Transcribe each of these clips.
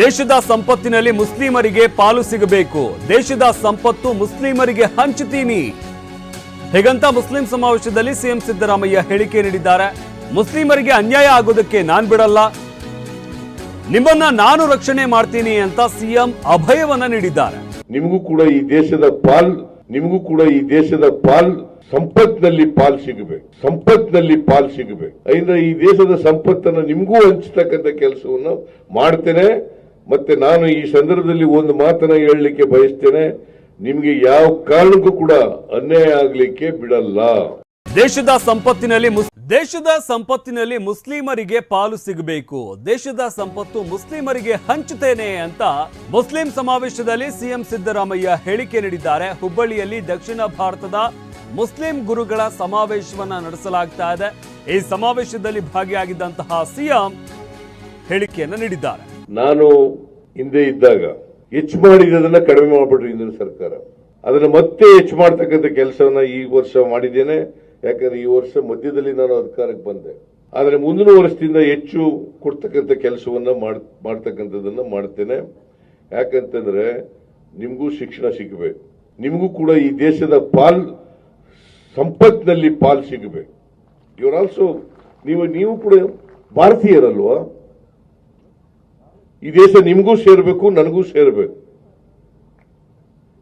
ದೇಶದ ಸಂಪತ್ತಿನಲ್ಲಿ ಮುಸ್ಲಿಮರಿಗೆ ಪಾಲು ಸಿಗಬೇಕು. ದೇಶದ ಸಂಪತ್ತು ಮುಸ್ಲಿಮರಿಗೆ ಹಂಚುತ್ತೀನಿ. ಹೀಗಂತ ಮುಸ್ಲಿಂ ಸಮಾವೇಶದಲ್ಲಿ ಸಿಎಂ ಸಿದ್ದರಾಮಯ್ಯ ಹೇಳಿಕೆ ನೀಡಿದ್ದಾರೆ. ಮುಸ್ಲಿಮರಿಗೆ ಅನ್ಯಾಯ ಆಗೋದಕ್ಕೆ ನಾನ್ ಬಿಡಲ್ಲ. ನಿಮ್ಮನ್ನ ನಾನು ರಕ್ಷಣೆ ಮಾಡ್ತೀನಿ ಅಂತ ಸಿಎಂ ಅಭಯವನ್ನ ನೀಡಿದ್ದಾರೆ. ನಿಮಗೂ ಕೂಡ ಈ ದೇಶದ ಪಾಲ್, ನಿಮಗೂ ಕೂಡ ಈ ದೇಶದ ಪಾಲ್ ಸಂಪತ್ನಲ್ಲಿ ಪಾಲ್ ಸಿಗಬೇಕು. ಸಂಪತ್ನಲ್ಲಿ ಪಾಲ್ ಸಿಗಬೇಕು. ಅಂದ್ರೆ ಈ ದೇಶದ ಸಂಪತ್ತನ್ನು ನಿಮಗೂ ಹಂಚತಕ್ಕಂಥ ಕೆಲಸವನ್ನು ಮಾಡ್ತೇನೆ. ಮತ್ತೆ ನಾನು ಈ ಸಂದರ್ಭದಲ್ಲಿ ಒಂದು ಮಾತನ್ನ ಹೇಳಲಿಕ್ಕೆ ಬಯಸ್ತೇನೆ. ನಿಮಗೆ ಯಾವ ಕಾರಣಕ್ಕೂ ಕೂಡ ಅನ್ಯಾಯ ಆಗ್ಲಿಕ್ಕೆ ಬಿಡಲ್ಲ. ದೇಶದ ಸಂಪತ್ತಿನಲ್ಲಿ ದೇಶದ ಸಂಪತ್ತಿನಲ್ಲಿ ಮುಸ್ಲಿಮರಿಗೆ ಪಾಲು ಸಿಗಬೇಕು. ದೇಶದ ಸಂಪತ್ತು ಮುಸ್ಲಿಮರಿಗೆ ಹಂಚುತ್ತೇನೆ ಅಂತ ಮುಸ್ಲಿಂ ಸಮಾವೇಶದಲ್ಲಿ ಸಿಎಂ ಸಿದ್ದರಾಮಯ್ಯ ಹೇಳಿಕೆ ನೀಡಿದ್ದಾರೆ. ಹುಬ್ಬಳ್ಳಿಯಲ್ಲಿ ದಕ್ಷಿಣ ಭಾರತದ ಮುಸ್ಲಿಂ ಗುರುಗಳ ಸಮಾವೇಶವನ್ನ ನಡೆಸಲಾಗ್ತಾ ಇದೆ. ಈ ಸಮಾವೇಶದಲ್ಲಿ ಭಾಗಿಯಾಗಿದ್ದಂತಹ ಸಿಎಂ ಹೇಳಿಕೆಯನ್ನ ನೀಡಿದ್ದಾರೆ. ನಾನು ಹಿಂದೆ ಇದ್ದಾಗ ಹೆಚ್ಚು ಮಾಡಿದ್ದನ್ನ ಕಡಿಮೆ ಮಾಡ್ಬಿಟ್ರು ಹಿಂದಿನ ಸರ್ಕಾರ. ಅದನ್ನ ಮತ್ತೆ ಹೆಚ್ಚು ಮಾಡ್ತಕ್ಕಂಥ ಕೆಲಸವನ್ನ ಈ ವರ್ಷ ಮಾಡಿದ್ದೇನೆ. ಯಾಕಂದ್ರೆ ಈ ವರ್ಷ ಮಧ್ಯದಲ್ಲಿ ನಾನು ಅಧಿಕಾರಕ್ಕೆ ಬಂದೆ. ಆದರೆ ಮುಂದಿನ ವರ್ಷದಿಂದ ಹೆಚ್ಚು ಕೊಡ್ತಕ್ಕಂಥ ಕೆಲಸವನ್ನ ಮಾಡ್- ಮಾಡ್ತಕ್ಕಂಥದ್ದನ್ನ ಮಾಡ್ತೇನೆ. ಯಾಕಂತಂದ್ರೆ ನಿಮಗೂ ಶಿಕ್ಷಣ ಸಿಗಬೇಕು. ನಿಮಗೂ ಕೂಡ ಈ ದೇಶದ ಪಾಲ್ ಸಂಪತ್ನಲ್ಲಿ ಪಾಲ್ ಸಿಗಬೇಕು. ಇವರು ಆಲ್ಸೋ ನೀವು ನೀವು ಕೂಡ ಭಾರತೀಯರಲ್ವಾ? ಈ ದೇಶ ನಿಮಗೂ ಸೇರಬೇಕು, ನನಗೂ ಸೇರಬೇಕು.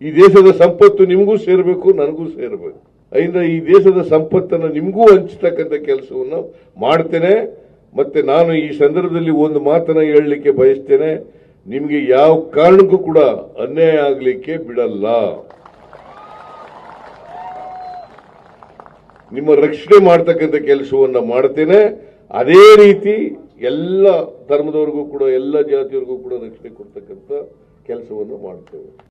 ಈ ದೇಶದ ಸಂಪತ್ತು ನಿಮಗೂ ಸೇರಬೇಕು, ನನಗೂ ಸೇರಬೇಕು. ಅದರಿಂದ ಈ ದೇಶದ ಸಂಪತ್ತನ್ನು ನಿಮಗೂ ಹಂಚತಕ್ಕಂಥ ಕೆಲಸವನ್ನು ಮಾಡ್ತೇನೆ. ಮತ್ತೆ ನಾನು ಈ ಸಂದರ್ಭದಲ್ಲಿ ಒಂದು ಮಾತನ್ನು ಹೇಳಲಿಕ್ಕೆ ಬಯಸ್ತೇನೆ. ನಿಮಗೆ ಯಾವ ಕಾರಣಕ್ಕೂ ಕೂಡ ಅನ್ಯಾಯ ಆಗಲಿಕ್ಕೆ ಬಿಡಲ್ಲ. ನಿಮ್ಮ ರಕ್ಷಣೆ ಮಾಡ್ತಕ್ಕಂಥ ಕೆಲಸವನ್ನು ಮಾಡ್ತೇನೆ. ಅದೇ ರೀತಿ ಎಲ್ಲ ಧರ್ಮದವ್ರಿಗೂ ಕೂಡ ಎಲ್ಲ ಜಾತಿಯವ್ರಿಗೂ ಕೂಡ ರಕ್ಷಣೆ ಕೊಡ್ತಕ್ಕಂಥ ಕೆಲಸವನ್ನು ಮಾಡ್ತೇವೆ.